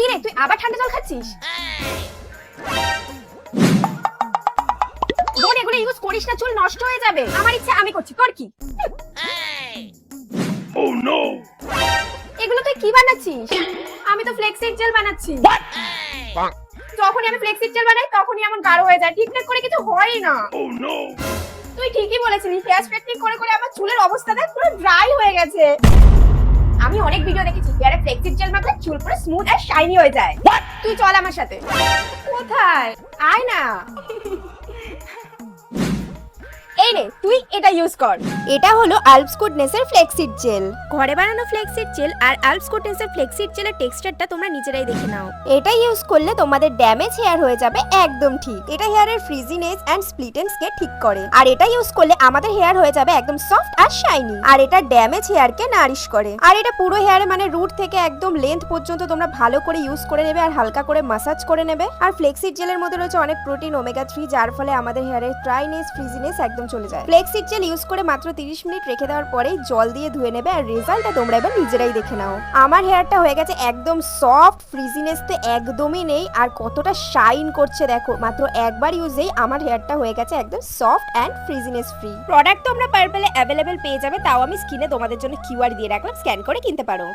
কি রে তুই আবার ঠান্ডা জল খাচ্ছিস? বোন এগুলো ইউজ করিস না চুল নষ্ট হয়ে যাবে। আমার ইচ্ছা আমি করছি কর কি? Oh! এগুলো তুই কি বানাচ্ছিস? আমি তো ফ্লেক্সিড জেল বানাচ্ছি। যখনই আমি ফ্লেক্সিড জেল বানাই তখনই এমন গাঢ় হয়ে যায়। ঠিকঠাক করে কিছু হয়ই না। Oh! তুই ঠিকই বলেছিলি হেয়ার স্ট্রেটনিং করে করে আমার চুলের অবস্থা দেখ পুরো ড্রাই হয়ে গেছে। আমি অনেক ভিডিও দেখেছি হেয়ারে ফ্লেক্সিড জেল মাখলে চুল পুরো স্মুথ আর শাইনি হয়ে যায়। তুই চল আমার সাথে। কোথায়? আয় না। এই রে তুই এটা ইউজ কর। এটা হলো আলপস গুডনেসের ফ্লেক্সিড জেল ঘরে বানানো ফ্লেক্সিড জেল আর আলপস কোটেন্সের ফ্লেক্সিড জেলের টেক্সচারটা তোমরা নিজেরাই দেখে নাও। এটা ইউজ করলে তোমাদের ড্যামেজ হেয়ার হয়ে যাবে একদম ঠিক। এটা হেয়ারের ফ্রিজিনেস এন্ড স্প্লিটেন্সকে ঠিক করে। আর এটা ইউজ করলে আমাদের হেয়ার হয়ে যাবে একদম সফট আর শাইনি আর এটা ড্যামেজ হেয়ারকে নারিশ করে। আর এটা পুরো হেয়ারে মানে রুট থেকে একদম লেন্থ পর্যন্ত তোমরা ভালো করে ইউজ করে নেবে আর হালকা করে মাসাজ করে নেবে। আর ফ্লেক্সিড জেলের মধ্যে রয়েছে অনেক প্রোটিন ওমেগা থ্রি যার ফলে আমাদের হেয়ারের ড্রাইনেস ফ্রিজিনেস একদম চলে যায়। ফ্লেক্সিড জেল ইউজ করে মাত্র 30 মিনিট রেখে দেওয়ার পরেই জল দিয়ে ধুয়ে নেবে আর রেজাল্টটা তোমরা এবার নিজেরাই দেখে নাও। আমার হেয়ারটা হয়ে গেছে একদম সফট ফ্রিজিনেস তো একদমই নেই আর কতটা শাইন করছে দেখো। মাত্র একবার ইউজেই আমার হেয়ারটা হয়ে গেছে একদম soft and frizziness free product তোমরা পার্পেলে অ্যাভেলেবেল পেয়ে যাবে, তাও আমি স্ক্রিনে তোমাদের জন্য কিউআর দিয়ে রাখলাম স্ক্যান করে কিনতে পারো।